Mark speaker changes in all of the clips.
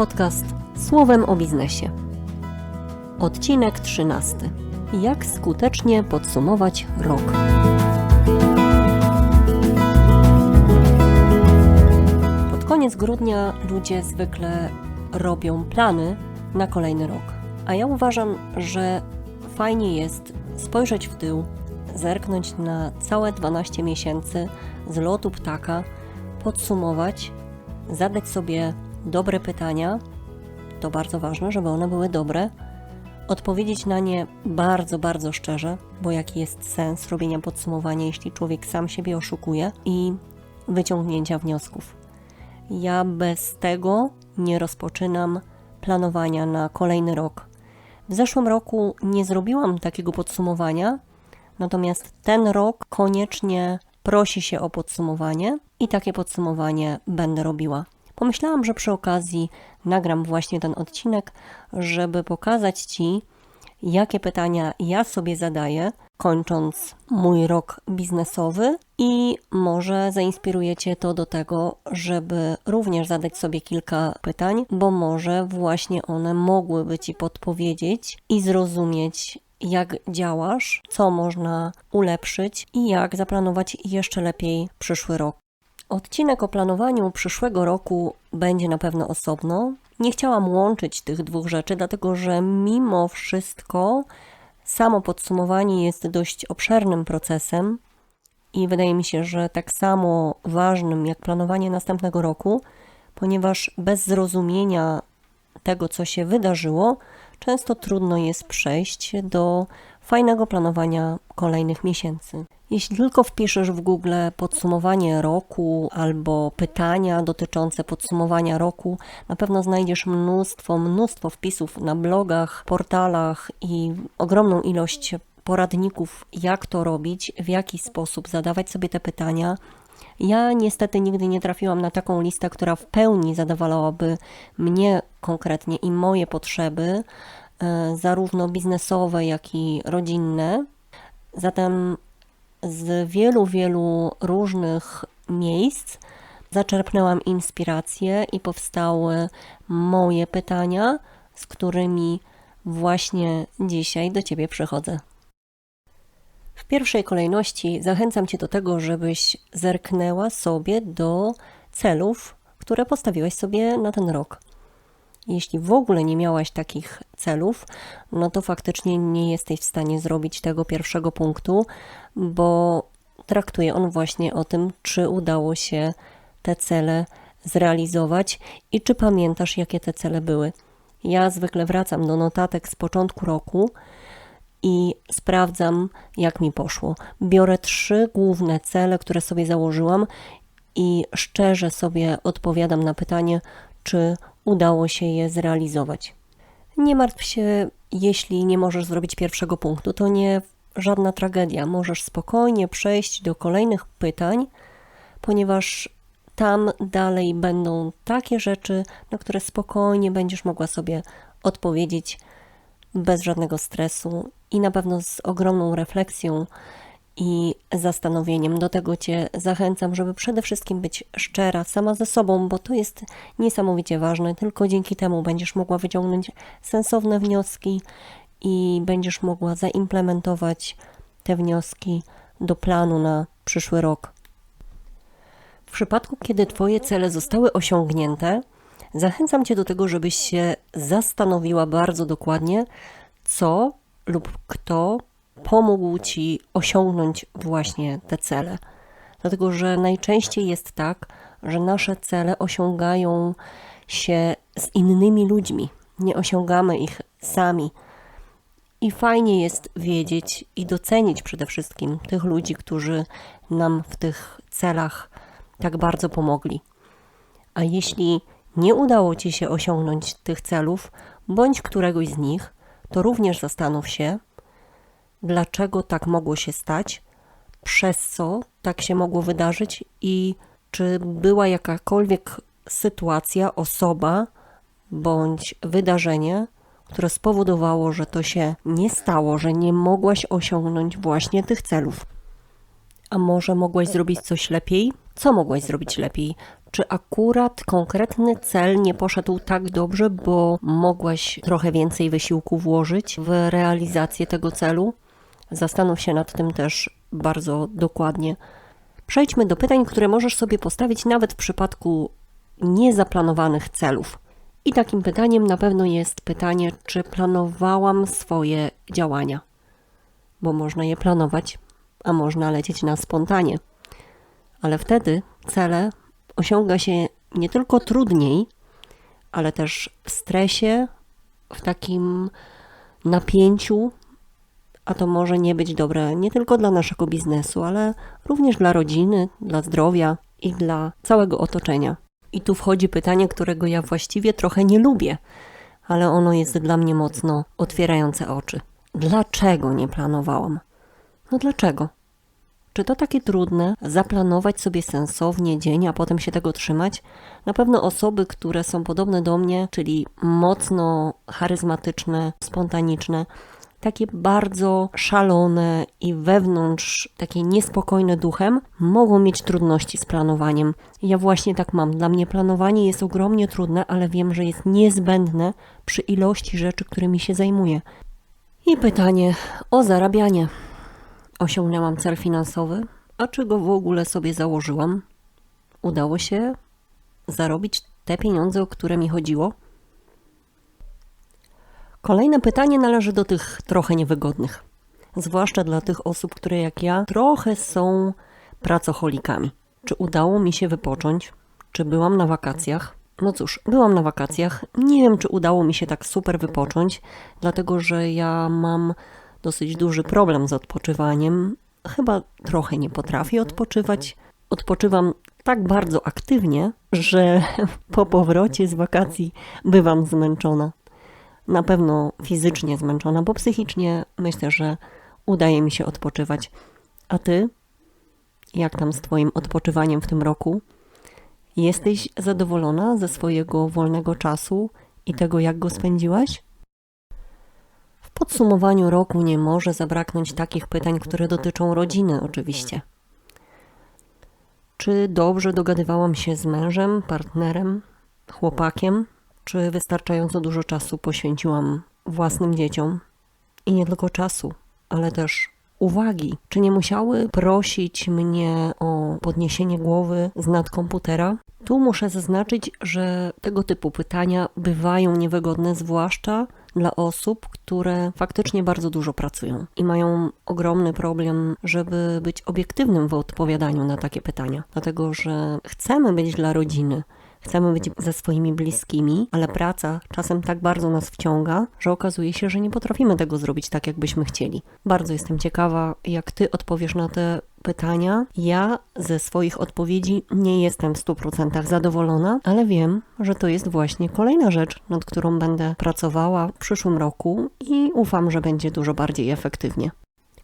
Speaker 1: podcast Słowem o biznesie. Odcinek 13. Jak skutecznie podsumować rok? Pod koniec grudnia ludzie zwykle robią plany na kolejny rok. A ja uważam, że fajnie jest spojrzeć w tył, zerknąć na całe 12 miesięcy z lotu ptaka, podsumować, zadać sobie dobre pytania. To bardzo ważne, żeby one były dobre. Odpowiedzieć na nie bardzo, bardzo szczerze, bo jaki jest sens robienia podsumowania, jeśli człowiek sam siebie oszukuje i wyciągnięcia wniosków. Ja bez tego nie rozpoczynam planowania na kolejny rok. W zeszłym roku nie zrobiłam takiego podsumowania, natomiast ten rok koniecznie prosi się o podsumowanie i takie podsumowanie będę robiła. Pomyślałam, że przy okazji nagram właśnie ten odcinek, żeby pokazać Ci, jakie pytania ja sobie zadaję, kończąc mój rok biznesowy, i może zainspirujecie to do tego, żeby również zadać sobie kilka pytań, bo może właśnie one mogłyby Ci podpowiedzieć i zrozumieć, jak działasz, co można ulepszyć i jak zaplanować jeszcze lepiej przyszły rok. Odcinek o planowaniu przyszłego roku będzie na pewno osobno. Nie chciałam łączyć tych dwóch rzeczy, dlatego że mimo wszystko samo podsumowanie jest dość obszernym procesem i wydaje mi się, że tak samo ważnym jak planowanie następnego roku, ponieważ bez zrozumienia tego, co się wydarzyło, często trudno jest przejść do fajnego planowania kolejnych miesięcy. Jeśli tylko wpiszesz w Google podsumowanie roku albo pytania dotyczące podsumowania roku, na pewno znajdziesz mnóstwo, mnóstwo wpisów na blogach, portalach i ogromną ilość poradników, jak to robić, w jaki sposób zadawać sobie te pytania. Ja niestety nigdy nie trafiłam na taką listę, która w pełni zadowalałaby mnie konkretnie i moje potrzeby, e, zarówno biznesowe, jak i rodzinne. Zatem z wielu, wielu różnych miejsc zaczerpnęłam inspirację i powstały moje pytania, z którymi właśnie dzisiaj do Ciebie przychodzę. W pierwszej kolejności zachęcam Cię do tego, żebyś zerknęła sobie do celów, które postawiłeś sobie na ten rok. Jeśli w ogóle nie miałaś takich celów, no to faktycznie nie jesteś w stanie zrobić tego pierwszego punktu, bo traktuje on właśnie o tym, czy udało się te cele zrealizować i czy pamiętasz, jakie te cele były. Ja zwykle wracam do notatek z początku roku i sprawdzam, jak mi poszło. Biorę trzy główne cele, które sobie założyłam i szczerze sobie odpowiadam na pytanie, czy udało się je zrealizować. Nie martw się, jeśli nie możesz zrobić pierwszego punktu, to nie żadna tragedia. Możesz spokojnie przejść do kolejnych pytań, ponieważ tam dalej będą takie rzeczy, na które spokojnie będziesz mogła sobie odpowiedzieć bez żadnego stresu i na pewno z ogromną refleksją i zastanowieniem. Do tego Cię zachęcam, żeby przede wszystkim być szczera sama ze sobą, bo to jest niesamowicie ważne. Tylko dzięki temu będziesz mogła wyciągnąć sensowne wnioski i będziesz mogła zaimplementować te wnioski do planu na przyszły rok. W przypadku, kiedy Twoje cele zostały osiągnięte, zachęcam Cię do tego, żebyś się zastanowiła bardzo dokładnie, co lub kto pomógł Ci osiągnąć właśnie te cele. Dlatego, że najczęściej jest tak, że nasze cele osiągają się z innymi ludźmi, nie osiągamy ich sami. I fajnie jest wiedzieć i docenić przede wszystkim tych ludzi, którzy nam w tych celach tak bardzo pomogli. A jeśli nie udało Ci się osiągnąć tych celów, bądź któregoś z nich, to również zastanów się, dlaczego tak mogło się stać, przez co tak się mogło wydarzyć i czy była jakakolwiek sytuacja, osoba bądź wydarzenie, które spowodowało, że to się nie stało, że nie mogłaś osiągnąć właśnie tych celów. A może mogłaś zrobić coś lepiej, Co mogłaś zrobić lepiej? Czy akurat konkretny cel nie poszedł tak dobrze, bo mogłaś trochę więcej wysiłku włożyć w realizację tego celu? Zastanów się nad tym też bardzo dokładnie. Przejdźmy do pytań, które możesz sobie postawić nawet w przypadku niezaplanowanych celów. I takim pytaniem na pewno jest pytanie, czy planowałam swoje działania. Bo można je planować, a można lecieć na spontanie. Ale wtedy cele osiąga się nie tylko trudniej, ale też w stresie, w takim napięciu, a to może nie być dobre nie tylko dla naszego biznesu, ale również dla rodziny, dla zdrowia i dla całego otoczenia. I tu wchodzi pytanie, którego ja właściwie trochę nie lubię, ale ono jest dla mnie mocno otwierające oczy. Dlaczego nie planowałam? No dlaczego? Czy to takie trudne zaplanować sobie sensownie dzień, a potem się tego trzymać? Na pewno osoby, które są podobne do mnie, czyli mocno charyzmatyczne, spontaniczne, takie bardzo szalone i wewnątrz takie niespokojne duchem, mogą mieć trudności z planowaniem. Ja właśnie tak mam. Dla mnie planowanie jest ogromnie trudne, ale wiem, że jest niezbędne przy ilości rzeczy, którymi się zajmuję. I pytanie o zarabianie. Osiągnęłam cel finansowy, a czy go w ogóle sobie założyłam? Udało się zarobić te pieniądze, o które mi chodziło? Kolejne pytanie należy do tych trochę niewygodnych, zwłaszcza dla tych osób, które jak ja trochę są pracocholikami. Czy udało mi się wypocząć? Czy byłam na wakacjach? No cóż, byłam na wakacjach. Nie wiem, czy udało mi się tak super wypocząć, dlatego że ja mam dosyć duży problem z odpoczywaniem. Chyba trochę nie potrafię odpoczywać. Odpoczywam tak bardzo aktywnie, że po powrocie z wakacji bywam zmęczona. Na pewno fizycznie zmęczona, bo psychicznie myślę, że udaje mi się odpoczywać. A ty? Jak tam z Twoim odpoczywaniem w tym roku? Jesteś zadowolona ze swojego wolnego czasu i tego, jak go spędziłaś? W podsumowaniu roku nie może zabraknąć takich pytań, które dotyczą rodziny, oczywiście. Czy dobrze dogadywałam się z mężem, partnerem, chłopakiem? Czy wystarczająco dużo czasu poświęciłam własnym dzieciom? I nie tylko czasu, ale też uwagi. Czy nie musiały prosić mnie o podniesienie głowy z nad komputera? Tu muszę zaznaczyć, że tego typu pytania bywają niewygodne, zwłaszcza dla osób, które faktycznie bardzo dużo pracują i mają ogromny problem, żeby być obiektywnym w odpowiadaniu na takie pytania. Dlatego, że chcemy być dla rodziny, chcemy być ze swoimi bliskimi, ale praca czasem tak bardzo nas wciąga, że okazuje się, że nie potrafimy tego zrobić tak, jakbyśmy chcieli. Bardzo jestem ciekawa, jak Ty odpowiesz na te pytania. Ja ze swoich odpowiedzi nie jestem w 100% zadowolona, ale wiem, że to jest właśnie kolejna rzecz, nad którą będę pracowała w przyszłym roku i ufam, że będzie dużo bardziej efektywnie.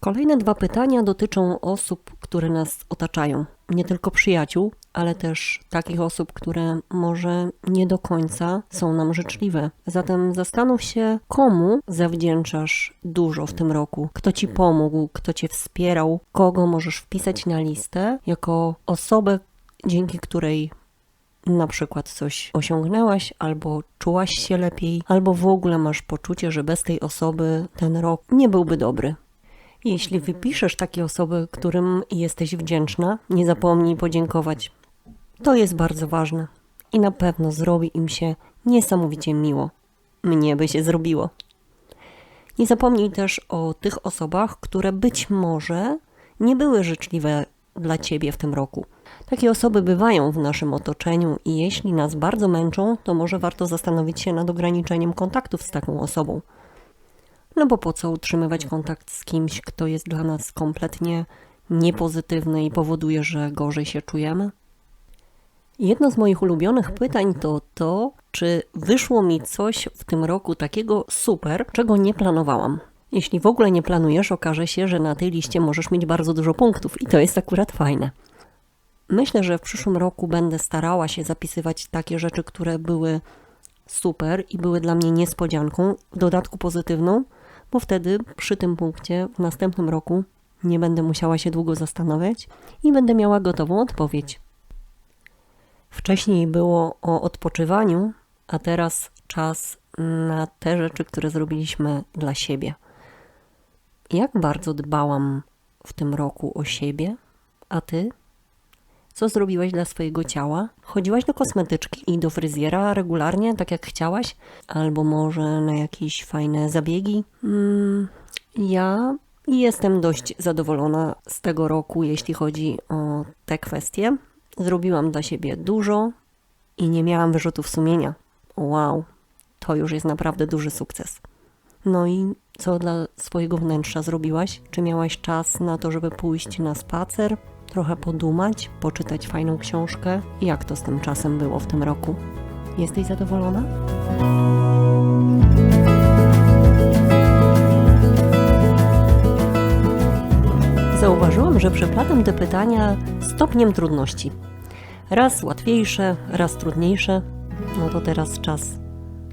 Speaker 1: Kolejne dwa pytania dotyczą osób, które nas otaczają. Nie tylko przyjaciół, ale też takich osób, które może nie do końca są nam życzliwe. Zatem zastanów się, komu zawdzięczasz dużo w tym roku, kto ci pomógł, kto cię wspierał, kogo możesz wpisać na listę jako osobę, dzięki której na przykład coś osiągnęłaś, albo czułaś się lepiej, albo w ogóle masz poczucie, że bez tej osoby ten rok nie byłby dobry. Jeśli wypiszesz takie osoby, którym jesteś wdzięczna, nie zapomnij podziękować. To jest bardzo ważne i na pewno zrobi im się niesamowicie miło. Mnie by się zrobiło. Nie zapomnij też o tych osobach, które być może nie były życzliwe dla ciebie w tym roku. Takie osoby bywają w naszym otoczeniu i jeśli nas bardzo męczą, to może warto zastanowić się nad ograniczeniem kontaktów z taką osobą. No bo po co utrzymywać kontakt z kimś, kto jest dla nas kompletnie niepozytywny i powoduje, że gorzej się czujemy? Jedno z moich ulubionych pytań to to, czy wyszło mi coś w tym roku takiego super, czego nie planowałam. Jeśli w ogóle nie planujesz, okaże się, że na tej liście możesz mieć bardzo dużo punktów i to jest akurat fajne. Myślę, że w przyszłym roku będę starała się zapisywać takie rzeczy, które były super i były dla mnie niespodzianką, w dodatku pozytywną, bo wtedy przy tym punkcie w następnym roku nie będę musiała się długo zastanawiać i będę miała gotową odpowiedź. Wcześniej było o odpoczywaniu, a teraz czas na te rzeczy, które zrobiliśmy dla siebie. Jak bardzo dbałam w tym roku o siebie, a ty? Co zrobiłaś dla swojego ciała? Chodziłaś do kosmetyczki i do fryzjera regularnie, tak jak chciałaś? Albo może na jakieś fajne zabiegi? Mm, ja jestem dość zadowolona z tego roku, jeśli chodzi o te kwestie. Zrobiłam dla siebie dużo i nie miałam wyrzutów sumienia. Wow, to już jest naprawdę duży sukces. No i co dla swojego wnętrza zrobiłaś? Czy miałaś czas na to, żeby pójść na spacer, trochę podumać, poczytać fajną książkę? Jak to z tym czasem było w tym roku? Jesteś zadowolona? Zauważyłam, że przeplatam te pytania stopniem trudności. Raz łatwiejsze, raz trudniejsze. No to teraz czas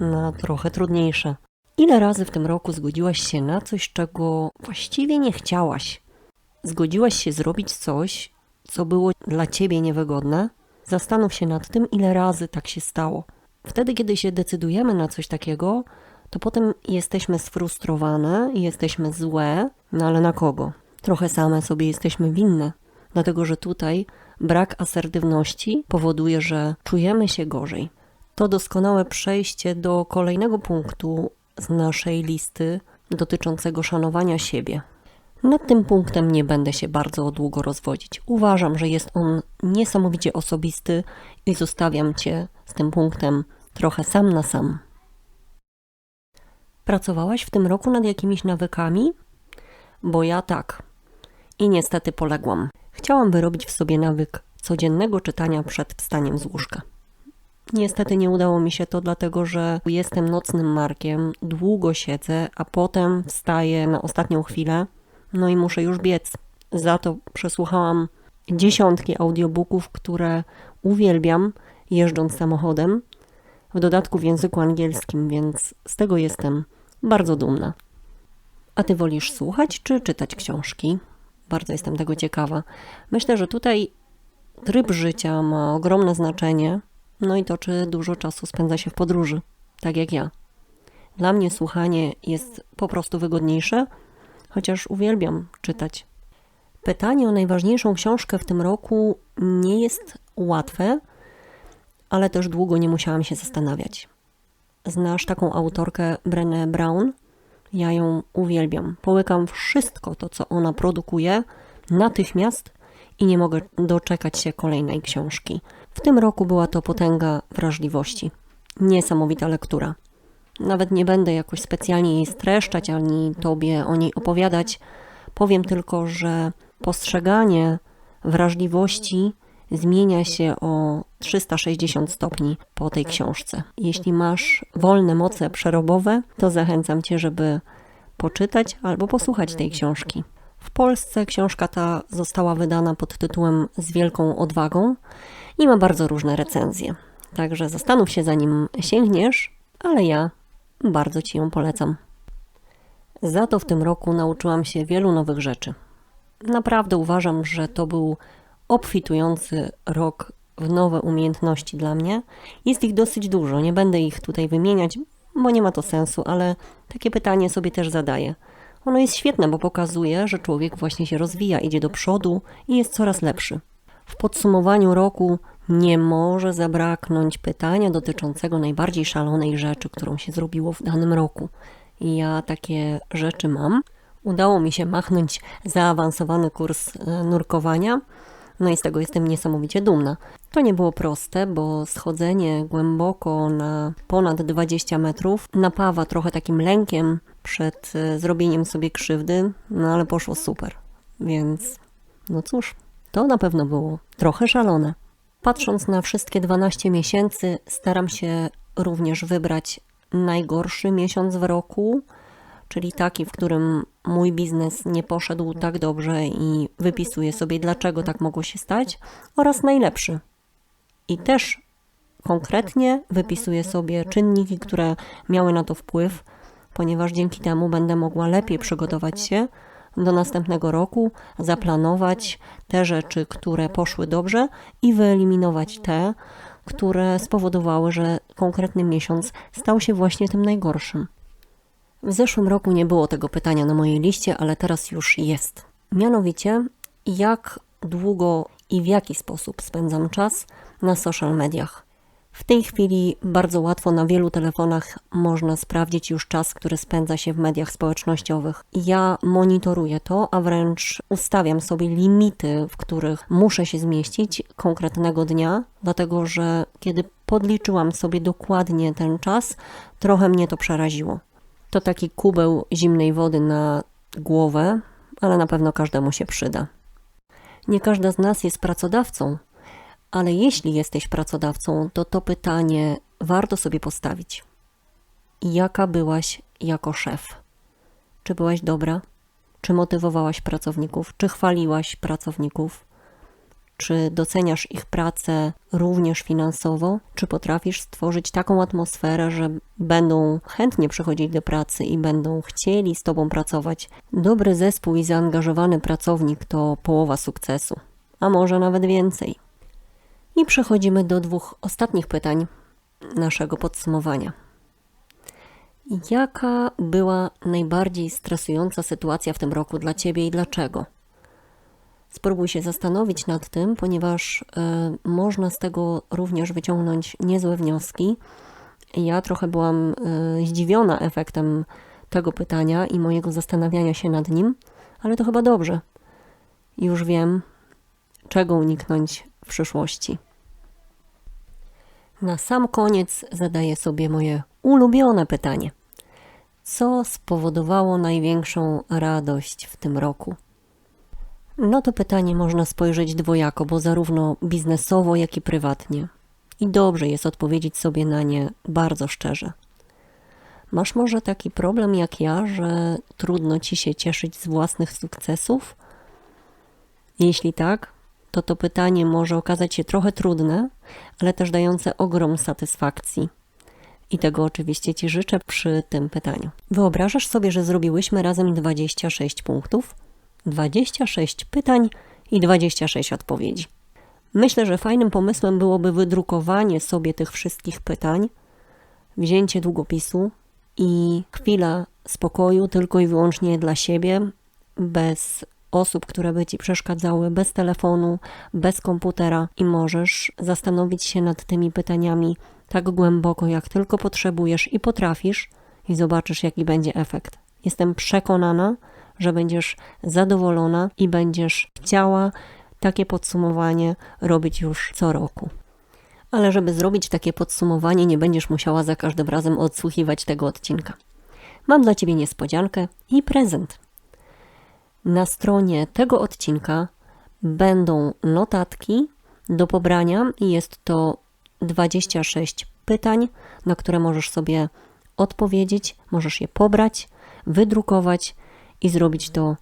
Speaker 1: na trochę trudniejsze. Ile razy w tym roku zgodziłaś się na coś, czego właściwie nie chciałaś? Zgodziłaś się zrobić coś, co było dla ciebie niewygodne? Zastanów się nad tym, ile razy tak się stało. Wtedy, kiedy się decydujemy na coś takiego, to potem jesteśmy sfrustrowane jesteśmy złe, no ale na kogo? Trochę same sobie jesteśmy winne, dlatego że tutaj brak asertywności powoduje, że czujemy się gorzej. To doskonałe przejście do kolejnego punktu z naszej listy dotyczącego szanowania siebie. Nad tym punktem nie będę się bardzo długo rozwodzić. Uważam, że jest on niesamowicie osobisty i zostawiam Cię z tym punktem trochę sam na sam. Pracowałaś w tym roku nad jakimiś nawykami? Bo ja tak. I niestety poległam. Chciałam wyrobić w sobie nawyk codziennego czytania przed wstaniem z łóżka. Niestety nie udało mi się to, dlatego że jestem nocnym markiem, długo siedzę, a potem wstaję na ostatnią chwilę, no i muszę już biec. Za to przesłuchałam dziesiątki audiobooków, które uwielbiam jeżdżąc samochodem, w dodatku w języku angielskim, więc z tego jestem bardzo dumna. A ty wolisz słuchać czy czytać książki? Bardzo jestem tego ciekawa. Myślę, że tutaj tryb życia ma ogromne znaczenie no i to, czy dużo czasu spędza się w podróży, tak jak ja. Dla mnie słuchanie jest po prostu wygodniejsze, chociaż uwielbiam czytać. Pytanie o najważniejszą książkę w tym roku nie jest łatwe, ale też długo nie musiałam się zastanawiać. Znasz taką autorkę Brené Brown? Ja ją uwielbiam. Połykam wszystko to, co ona produkuje, natychmiast i nie mogę doczekać się kolejnej książki. W tym roku była to potęga wrażliwości. Niesamowita lektura. Nawet nie będę jakoś specjalnie jej streszczać ani tobie o niej opowiadać. Powiem tylko, że postrzeganie wrażliwości zmienia się o 360 stopni po tej książce. Jeśli masz wolne moce przerobowe, to zachęcam cię, żeby poczytać albo posłuchać tej książki. W Polsce książka ta została wydana pod tytułem Z wielką odwagą i ma bardzo różne recenzje. Także zastanów się zanim sięgniesz, ale ja bardzo Ci ją polecam. Za to w tym roku nauczyłam się wielu nowych rzeczy. Naprawdę uważam, że to był obfitujący rok w nowe umiejętności dla mnie. Jest ich dosyć dużo, nie będę ich tutaj wymieniać, bo nie ma to sensu, ale takie pytanie sobie też zadaję. Ono jest świetne, bo pokazuje, że człowiek właśnie się rozwija, idzie do przodu i jest coraz lepszy. W podsumowaniu roku nie może zabraknąć pytania dotyczącego najbardziej szalonej rzeczy, którą się zrobiło w danym roku. Ja takie rzeczy mam. Udało mi się machnąć zaawansowany kurs e, nurkowania. No i z tego jestem niesamowicie dumna. To nie było proste, bo schodzenie głęboko na ponad 20 metrów napawa trochę takim lękiem przed e, zrobieniem sobie krzywdy, no ale poszło super. Więc no cóż, to na pewno było trochę szalone. Patrząc na wszystkie 12 miesięcy, staram się również wybrać najgorszy miesiąc w roku, czyli taki, w którym mój biznes nie poszedł tak dobrze i wypisuję sobie, dlaczego tak mogło się stać, oraz najlepszy. I też konkretnie wypisuję sobie czynniki, które miały na to wpływ, ponieważ dzięki temu będę mogła lepiej przygotować się do następnego roku, zaplanować te rzeczy, które poszły dobrze i wyeliminować te, które spowodowały, że konkretny miesiąc stał się właśnie tym najgorszym. W zeszłym roku nie było tego pytania na mojej liście, ale teraz już jest. Mianowicie, jak długo i w jaki sposób spędzam czas na social mediach. W tej chwili bardzo łatwo na wielu telefonach można sprawdzić już czas, który spędza się w mediach społecznościowych. Ja monitoruję to, a wręcz ustawiam sobie limity, w których muszę się zmieścić konkretnego dnia, dlatego że kiedy podliczyłam sobie dokładnie ten czas, trochę mnie to przeraziło. To taki kubeł zimnej wody na głowę, ale na pewno każdemu się przyda. Nie każda z nas jest pracodawcą, ale jeśli jesteś pracodawcą, to to pytanie warto sobie postawić. Jaka byłaś jako szef? Czy byłaś dobra? Czy motywowałaś pracowników? Czy chwaliłaś pracowników? Czy doceniasz ich pracę również finansowo? Czy potrafisz stworzyć taką atmosferę, że będą chętnie przychodzić do pracy i będą chcieli z Tobą pracować? Dobry zespół i zaangażowany pracownik to połowa sukcesu, a może nawet więcej. I przechodzimy do dwóch ostatnich pytań naszego podsumowania. Jaka była najbardziej stresująca sytuacja w tym roku dla Ciebie i dlaczego? Spróbuj się zastanowić nad tym, ponieważ y, można z tego również wyciągnąć niezłe wnioski. Ja trochę byłam y, zdziwiona efektem tego pytania i mojego zastanawiania się nad nim, ale to chyba dobrze. Już wiem, czego uniknąć w przyszłości. Na sam koniec zadaję sobie moje ulubione pytanie. Co spowodowało największą radość w tym roku? No to pytanie można spojrzeć dwojako, bo zarówno biznesowo, jak i prywatnie. I dobrze jest odpowiedzieć sobie na nie bardzo szczerze. Masz może taki problem jak ja, że trudno ci się cieszyć z własnych sukcesów? Jeśli tak, to to pytanie może okazać się trochę trudne, ale też dające ogrom satysfakcji. I tego oczywiście Ci życzę przy tym pytaniu. Wyobrażasz sobie, że zrobiłyśmy razem 26 punktów? 26 pytań i 26 odpowiedzi. Myślę, że fajnym pomysłem byłoby wydrukowanie sobie tych wszystkich pytań, wzięcie długopisu i chwila spokoju tylko i wyłącznie dla siebie, bez osób, które by ci przeszkadzały, bez telefonu, bez komputera i możesz zastanowić się nad tymi pytaniami tak głęboko, jak tylko potrzebujesz i potrafisz, i zobaczysz, jaki będzie efekt. Jestem przekonana, że będziesz zadowolona i będziesz chciała takie podsumowanie robić już co roku. Ale żeby zrobić takie podsumowanie, nie będziesz musiała za każdym razem odsłuchiwać tego odcinka. Mam dla Ciebie niespodziankę i prezent. Na stronie tego odcinka będą notatki do pobrania i jest to 26 pytań, na które możesz sobie odpowiedzieć, możesz je pobrać, wydrukować i zrobić to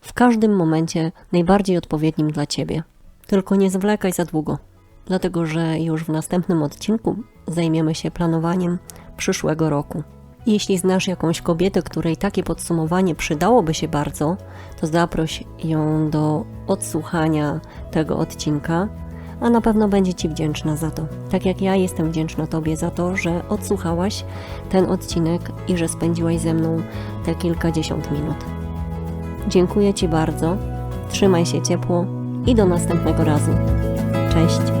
Speaker 1: w każdym momencie najbardziej odpowiednim dla Ciebie. Tylko nie zwlekaj za długo, dlatego że już w następnym odcinku zajmiemy się planowaniem przyszłego roku. Jeśli znasz jakąś kobietę, której takie podsumowanie przydałoby się bardzo, to zaproś ją do odsłuchania tego odcinka, a na pewno będzie Ci wdzięczna za to. Tak jak ja jestem wdzięczna Tobie za to, że odsłuchałaś ten odcinek i że spędziłaś ze mną te kilkadziesiąt minut. Dziękuję Ci bardzo, trzymaj się ciepło i do następnego razu. Cześć!